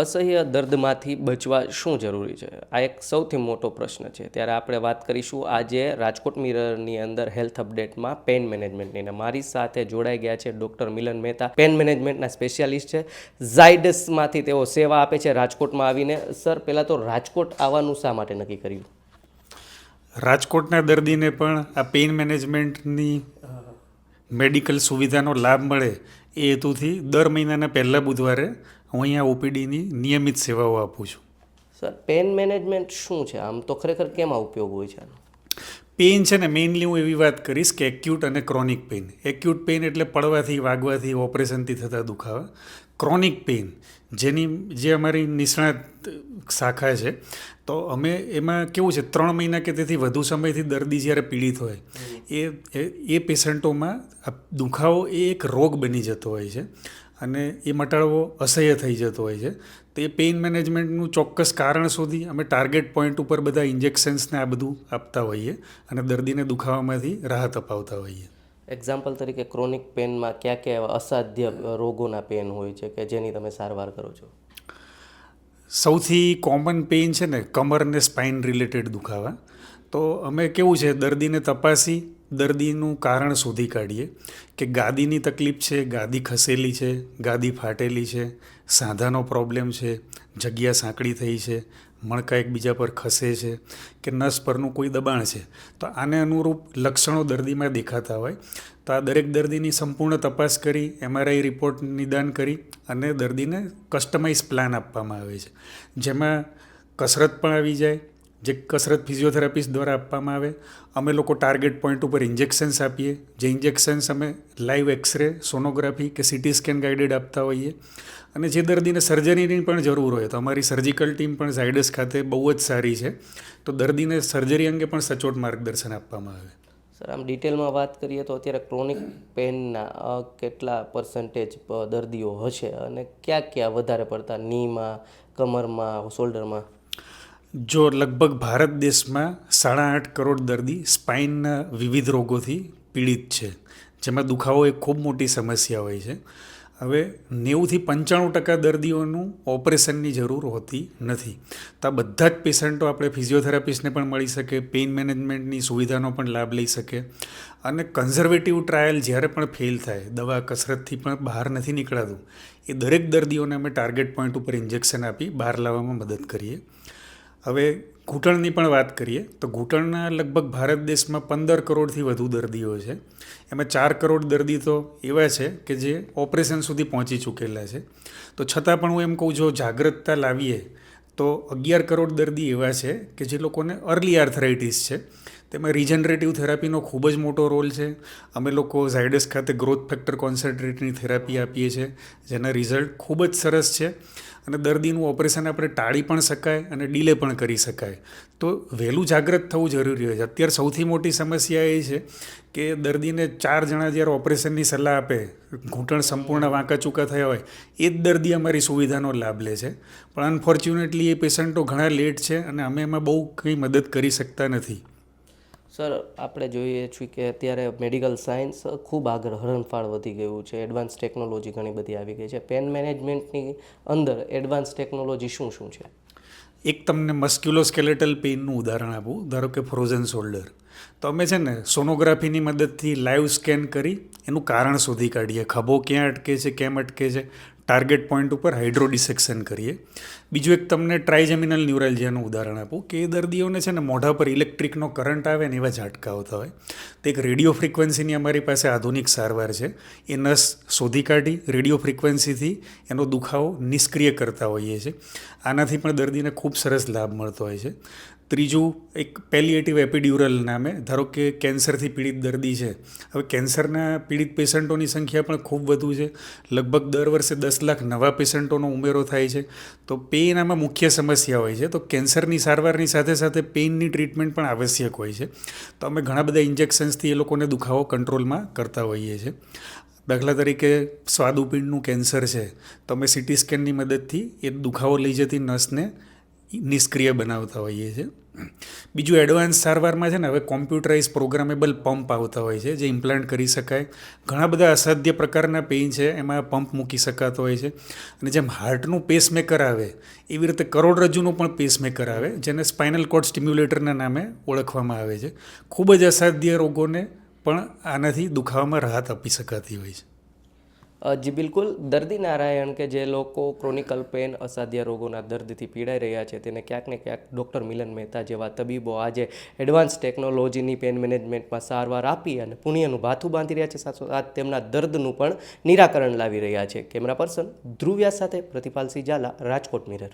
અસહ્ય દર્દમાંથી બચવા શું જરૂરી છે? આ એક સૌથી મોટો પ્રશ્ન છે. ત્યારે આપણે વાત કરીશું આજે રાજકોટ મિરરની અંદર હેલ્થ અપડેટમાં પેન મેનેજમેન્ટની અને મારી સાથે જોડાઈ ગયા છે ડૉક્ટર મિલન મહેતા. પેન મેનેજમેન્ટના સ્પેશિયાલિસ્ટ છે. ઝાયડસમાંથી તેઓ સેવા આપે છે રાજકોટમાં આવીને. સર, પહેલાં તો રાજકોટ આવવાનું શા માટે નક્કી કર્યું? રાજકોટના દર્દીને પણ આ પેઇન મેનેજમેન્ટની મેડિકલ સુવિધાનો લાભ મળે એ હેતુથી દર મહિનાના પહેલા બુધવારે હું અહીંયા ઓપીડીની નિયમિત સેવાઓ આપું છું. સર, પેન મેનેજમેન્ટ શું છે? આમ તો ખરેખર કેમ ઉપયોગ હોય છે આનો? પેઇન છે ને મેઇનલી હું એવી વાત કરીશ કે એક્યુટ અને ક્રોનિક પેઇન એક્યુટ પેઇન એટલે પડવાથી, વાગવાથી, ઓપરેશનથી થતા દુખાવા. ક્રોનિક પેઇન જેની, જે અમારી નિષ્ણાત શાખા છે, તો અમે એમાં કેવું છે, ત્રણ મહિના કે તેથી વધુ સમયથી દર્દી જ્યારે પીડિત હોય, એ, એ- પેશન્ટોમાં દુખાવો એ એક રોગ બની જતો હોય છે. અને એ મટાડવો અસહ્ય થઈ જતો હોય છે. તે પેઇન મેનેજમેન્ટનું ચોક્કસ કારણ શોધી અમે ટાર્ગેટ પોઈન્ટ ઉપર બધા ઇન્જેક્શન્સને આ બધું આપતા હોઈએ અને દર્દીને દુખાવામાંથી રાહત અપાવતા હોઈએ. એક્ઝામ્પલ તરીકે ક્રોનિક પેનમાં કયા કયા એવા અસાધ્ય રોગોના પેન હોય છે કે જેની તમે સારવાર કરો છો? સૌથી કોમન પેઇન છે ને કમર ને સ્પાઇન રિલેટેડ દુખાવા. તો અમે કેવું છે દર્દીને તપાસી દર્દીનું કારણ શોધી કાઢીએ કે ગાદીની તકલીફ છે, ગાદી ખસેલી છે, ગાદી ફાટેલી છે, સાંધાનો પ્રોબ્લેમ છે, જગ્યા સાંકડી થઈ છે, મણકા એકબીજા પર ખસે છે કે નસ પરનું કોઈ દબાણ છે. તો આને અનુરૂપ લક્ષણો દર્દીમાં દેખાતા હોય. તો આ દરેક દર્દીની સંપૂર્ણ તપાસ કરી, એમઆરઆઈ રિપોર્ટ નિદાન કરી અને દર્દીને કસ્ટમાઇઝ પ્લાન આપવામાં આવે છે. જેમાં કસરત પણ આવી જાય જે કસરત ફિઝિયોથેરાપિસ્ટ દ્વારા આપવામાં આવે, અમે લોકો ટાર્ગેટ પોઈન્ટ ઉપર ઇન્જેક્શન્સ આપીએ, જે ઇન્જેક્શન્સ અમે લાઈવ એક્સરે સોનોગ્રાફી કે સિટી સ્કેન ગાઈડેડ આપતા હોઈએ. અને જે દર્દીને સર્જરીની પણ જરૂર હોય, તો અમારી સર્જિકલ ટીમ પણ ઝાયડસ ખાતે બહુ જ સારી છે. તો દર્દીને સર્જરી અંગે પણ સચોટ માર્ગદર્શન આપવામાં આવે. સર, આમ ડિટેલમાં વાત કરીએ તો અત્યારે ક્રોનિક પેનના કેટલા પર્સન્ટેજ દર્દીઓ હશે અને ક્યાં ક્યાં વધારે પડતા નીમાં કમરમાં શોલ્ડરમાં જો લગભગ ભારત દેશમાં સાડા આઠ કરોડ દર્દી સ્પાઇનના વિવિધ રોગોથી પીડિત છે, જેમાં દુખાવો એક ખૂબ મોટી સમસ્યા હોય છે. હવે નેવુંથી પંચાણું ટકા દર્દીઓનું ઓપરેશનની જરૂર હોતી નથી. તો આ બધા જ પેશન્ટો આપણે ફિઝિયોથેરાપિસ્ટને પણ મળી શકે, પેઇન મેનેજમેન્ટની સુવિધાનો પણ લાભ લઈ શકે અને કન્ઝર્વેટિવ ટ્રાયલ જ્યારે પણ ફેલ થાય, દવા કસરતથી પણ બહાર નથી નીકળાતું, એ દરેક દર્દીઓને અમે ટાર્ગેટ પોઈન્ટ ઉપર ઇન્જેક્શન આપી બહાર લાવવામાં મદદ કરીએ. હવે ઘૂંટણની પણ વાત કરીએ, તો ઘૂંટણના લગભગ ભારત દેશમાં પંદર કરોડથી વધુ દર્દીઓ છે. એમાં ચાર કરોડ દર્દી તો એવા છે કે જે ઓપરેશન સુધી પહોંચી ચૂકેલા છે. તો છતાં પણ હું એમ કહું, જો જાગૃતતા લાવીએ, તો અગિયાર કરોડ દર્દી એવા છે કે જે લોકોને અર્લી આર્થરાઇટિસ છે. તેમાં રિજનરેટિવ થેરાપીનો ખૂબ જ મોટો રોલ છે. અમે લોકો ઝાયડસ ખાતે ગ્રોથ ફેક્ટર કોન્સન્ટ્રેટની થેરાપી આપીએ છીએ, જેના રિઝલ્ટ ખૂબ જ સરસ છે. અને દર્દીનું ઓપરેશન આપણે ટાળી પણ શકાય અને ડીલે પણ કરી શકાય. તો વહેલું જાગૃત થવું જરૂરી હોય છે. અત્યારે સૌથી મોટી સમસ્યા એ છે કે દર્દીને ચાર જણા જ્યારે ઓપરેશનની સલાહ આપે, ઘૂંટણ સંપૂર્ણ વાંકા ચૂકા થયા હોય, એ જ દર્દી અમારી સુવિધાનો લાભ લે છે. પણ અનફોર્ચ્યુનેટલી એ પેશન્ટો ઘણા લેટ છે અને અમે એમાં બહુ કંઈ મદદ કરી શકતા નથી. સર, આપણે જોઈએ છીએ કે અત્યારે મેડિકલ સાયન્સ ખૂબ આગળ હરણફાળ વધી ગયું છે. એડવાન્સ ટેકનોલોજી ઘણી બધી આવી ગઈ છે. પેન મેનેજમેન્ટની અંદર એડવાન્સ ટેકનોલોજી શું શું છે? એક તમને મસ્ક્યુલોસ્કેલેટલ પેઇનનું ઉદાહરણ આપું. ધારો કે ફ્રોઝન શોલ્ડર તો અમે છે ને સોનોગ્રાફીની મદદથી લાઈવ સ્કેન કરી. એનું કારણ શોધી કાઢીએ. ખભો ક્યાં અટકે છે, કેમ અટકે છે? ટાર્ગેટ પોઈન્ટ ઉપર હાઇડ્રો ડિસેક્શન કરીએ. બીજું એક તમને ટ્રાઇજેમિનલ ન્યુરાલજિયાનું ઉદાહરણ આપું. કે એ દર્દીઓને છે ને મોઢા પર ઇલેક્ટ્રિકનો કરંટ આવે ને એવા ઝાટકા આવતા હોય તો એક રેડિયો ફ્રિકવન્સીની અમારી પાસે આધુનિક સારવાર છે. એ નસ શોધી કાઢી રેડિયો ફ્રિકવન્સીથી એનો દુખાવો નિષ્ક્રિય કરતા હોઈએ છીએ. આનાથી પણ દર્દીને ખૂબ સરસ લાભ મળતો હોય છે. ત્રીજું એક પેલિએટિવ એપિડ્યુરલ નામે, ધારો કે કેન્સરથી પીડિત દર્દી છે. હવે કેન્સરના પીડિત પેશન્ટોની સંખ્યા પણ ખૂબ વધુ છે. લગભગ દર વર્ષે દસ લાખ નવા પેશન્ટોનો ઉમેરો થાય છે. તો પેઇન આમાં મુખ્ય સમસ્યા હોય છે. તો કેન્સરની સારવારની સાથે સાથે પેઇનની ટ્રીટમેન્ટ પણ આવશ્યક હોય છે. તો અમે ઘણા બધા ઇન્જેક્શન્સથી એ લોકોને દુખાવો કંટ્રોલમાં કરતા હોઈએ છીએ. દાખલા તરીકે સ્વાદુપિંડનું કેન્સર છે. તો અમે સિટી સ્કેનની મદદથી એ દુખાવો લઈ જતી નસને નિષ્ક્રિય બનાવતા હોઈએ છીએ. બીજું એડવાન્સ સારવારમાં છે ને હવે કોમ્પ્યુટરાઇઝ પ્રોગ્રામેબલ પંપ આવતા હોય છે, જે ઇમ્પ્લાન્ટ કરી શકાય. ઘણા બધા અસાધ્ય પ્રકારના પેઇન છે, એમાં પંપ મૂકી શકાતો હોય છે. અને જેમ હાર્ટનું પેસમેકર આવે, એવી રીતે કરોડરજ્જુનું પણ પેસમેકર આવે, જેને સ્પાઇનલ કોર્ડ સ્ટિમ્યુલેટરના નામે ઓળખવામાં આવે છે. ખૂબ જ અસાધ્ય રોગોને પણ આનાથી દુખાવામાં રાહત આપી શકાતી હોય છે. જી, બિલકુલ. દર્દી નારાયણ કે જે લોકો ક્રોનિકલ પેન, અસાધ્ય રોગોના દર્દથી પીડાઈ રહ્યા છે, તેને ક્યાંક ને ક્યાંક ડૉક્ટર મિલન મહેતા જેવા તબીબો આજે એડવાન્સ ટેકનોલોજીની પેન મેનેજમેન્ટમાં સારવાર આપી અને પુણ્યનું ભાથું બાંધી રહ્યા છે. સાથોસાથ તેમના દર્દનું પણ નિરાકરણ લાવી રહ્યા છે. કેમેરા પર્સન ધ્રુવ્યા સાથે પ્રતિપાલસિંહ ઝાલા, રાજકોટ મિરર.